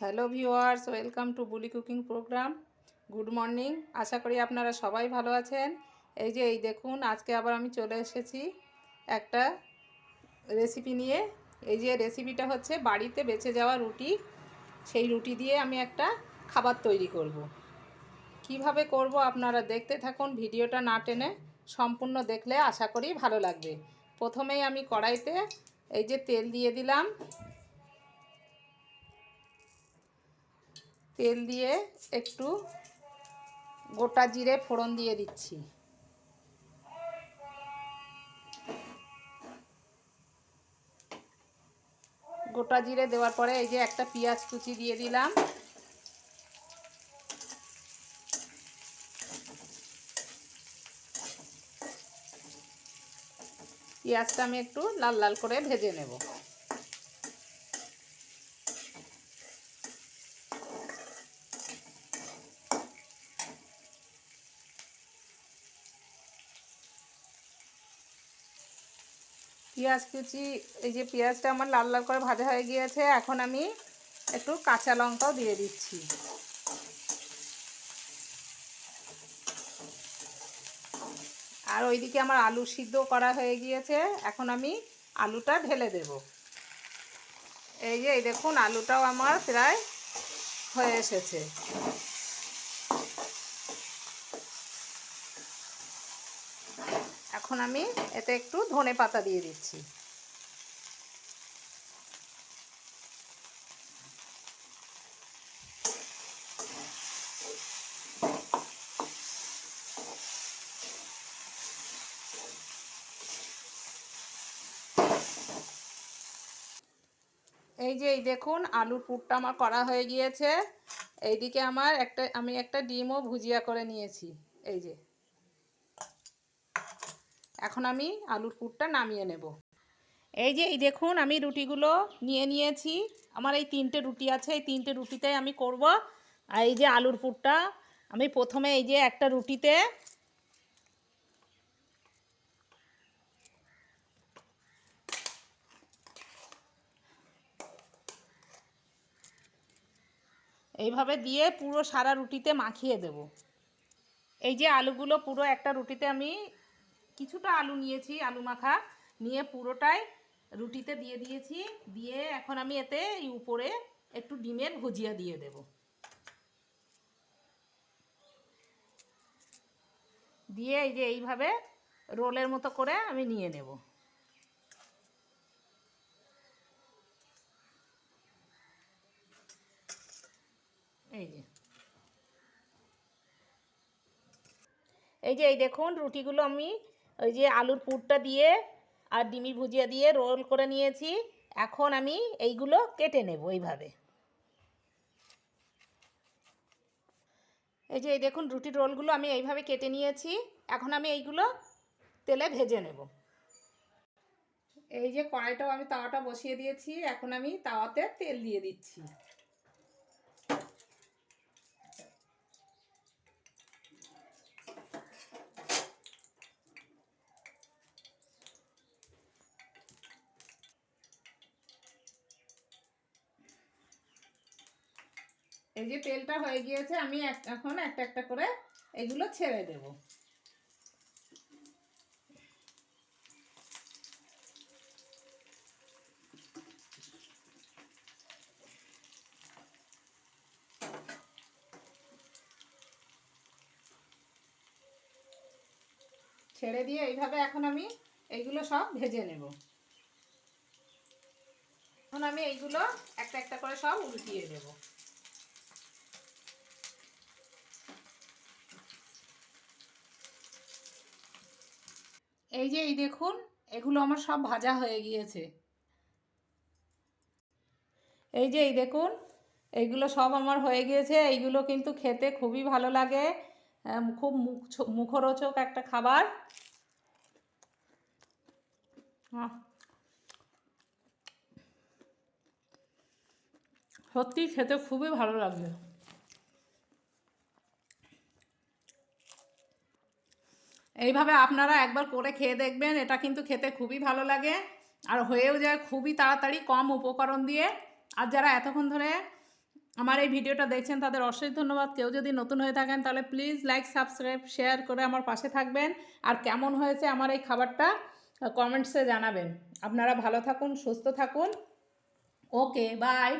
Hello viewers, welcome to Buli cooking program. Good morning, আশা করি আপনারা সবাই ভালো আছেন। এই যে, এই দেখুন, আজকে আবার আমি চলে এসেছি একটা রেসিপি নিয়ে। এই যে রেসিপিটা হচ্ছে বাড়িতে বেঁচে যাওয়া রুটি। সেই রুটি দিয়ে আমি একটা খাবার তৈরি করব। কীভাবে করব আপনারা দেখতে থাকুন, ভিডিওটা না টেনে সম্পূর্ণ দেখলে আশা করি ভালো লাগবে। প্রথমেই আমি কড়াইতে এই যে তেল দিয়ে দিলাম। তেল দিয়ে একটু গোটা জিরে ফোড়ন দিয়ে দিচ্ছি। গোটা জিরে দেওয়ার পরে এই যে একটা পেঁয়াজ কুচি দিয়ে দিলাম। পেঁয়াজটা আমি একটু লাল লাল করে ভেজে নেব। পেঁয়াজ কুচি, এই যে পেঁয়াজটা আমার লাল লাল করে ভাজা হয়ে গিয়েছে, এখন আমি একটু কাঁচা লঙ্কাও দিয়ে দিচ্ছি। আর ওইদিকে আমার আলু সিদ্ধ করা হয়ে গিয়েছে, এখন আমি আলুটা ঢেলে দেব। এই যে, এই দেখুন, আলুটাও আমার প্রায় হয়ে এসেছে। এখন আমি এতে একটু ধনে পাতা দিয়ে দিচ্ছি। এই যে এই দেখুন, আলুর পুরটা আমার করা হয়ে গিয়েছে। এইদিকে আমার একটা, আমি একটা ডিমও ভুজিয়া করে নিয়েছি। এই যে। এখন আমি আলুর পুরটা নামিয়ে নেব। এই যে, এই দেখুন, আমি রুটিগুলো নিয়ে নিয়েছি। আমার এই তিনটে রুটি আছে, এই তিনটে রুটিতে আমি করব। আর এই যে আলুর পুরটা, আমি প্রথমে এই যে একটা রুটিতে এইভাবে দিয়ে পুরো সারা রুটিতে মাখিয়ে দেব। এই যে আলুগুলো পুরো একটা রুটিতে আমি কিছুটা আলু নিয়েছি, আলু মাখা। নিয়ে পুরোটাই রুটিতে দিয়ে দিয়েছি। দিয়ে এখন আমি এতে এই উপরে একটু ডিমের ভুজিয়া দিয়ে দেব। দিয়ে এই যে এইভাবে রোলের মতো করে আমি নিয়ে নেব। এই যে। এই যে এই দেখুন, রুটিগুলো আমি ওই যে আলুর পুরটা দিয়ে আর ডিমির ভুজিয়া দিয়ে রোল করে নিয়েছি। এখন আমি এইগুলো কেটে নেব এইভাবে। এই যে এই দেখুন রুটির রোলগুলো আমি এইভাবে কেটে নিয়েছি। এখন আমি এইগুলো তেলে ভেজে নেব। এই যে কড়াইটাও আমি তাওয়াটা বসিয়ে দিয়েছি। এখন আমি তাওয়াতে তেল দিয়ে দিচ্ছি। এই যে তেলটা হয়ে গিয়েছে, আমি এখন একটা একটা করে এগুলো ছেড়ে দেব। ছেড়ে দিয়ে এইভাবে এখন আমি এইগুলো সব ভেজে নেব। এখন আমি এইগুলো একটা একটা করে সব উল্টিয়ে দেবো। এই যে, এই দেখুন, এগুলো আমার সব ভাজা হয়ে গিয়েছে। এই যে, এই দেখুন এইগুলো সব আমার হয়ে গিয়েছে। এইগুলো কিন্তু খেতে খুবই ভালো লাগে। খুব মুখ মুখরোচক একটা খাবার। সত্যি খেতে খুবই ভালো লাগবে এইভাবে আপনারা একবার করে খেয়ে দেখবেন, এটা কিন্তু খেতে খুবই ভালো লাগে। আর হয়েও যায় খুবই তাড়াতাড়ি কম উপকরণ দিয়ে। আর যারা এতক্ষণ ধরে আমার এই ভিডিওটা দেখছেন, তাদের অশেষ ধন্যবাদ। কেউ যদি নতুন হয়ে থাকেন, তাহলে প্লিজ লাইক সাবস্ক্রাইব শেয়ার করে আমার পাশে থাকবেন। আর কেমন হয়েছে আমার এই খাবারটা কমেন্টসে জানাবেন। আপনারা ভালো থাকুন, সুস্থ থাকুন। Okay bye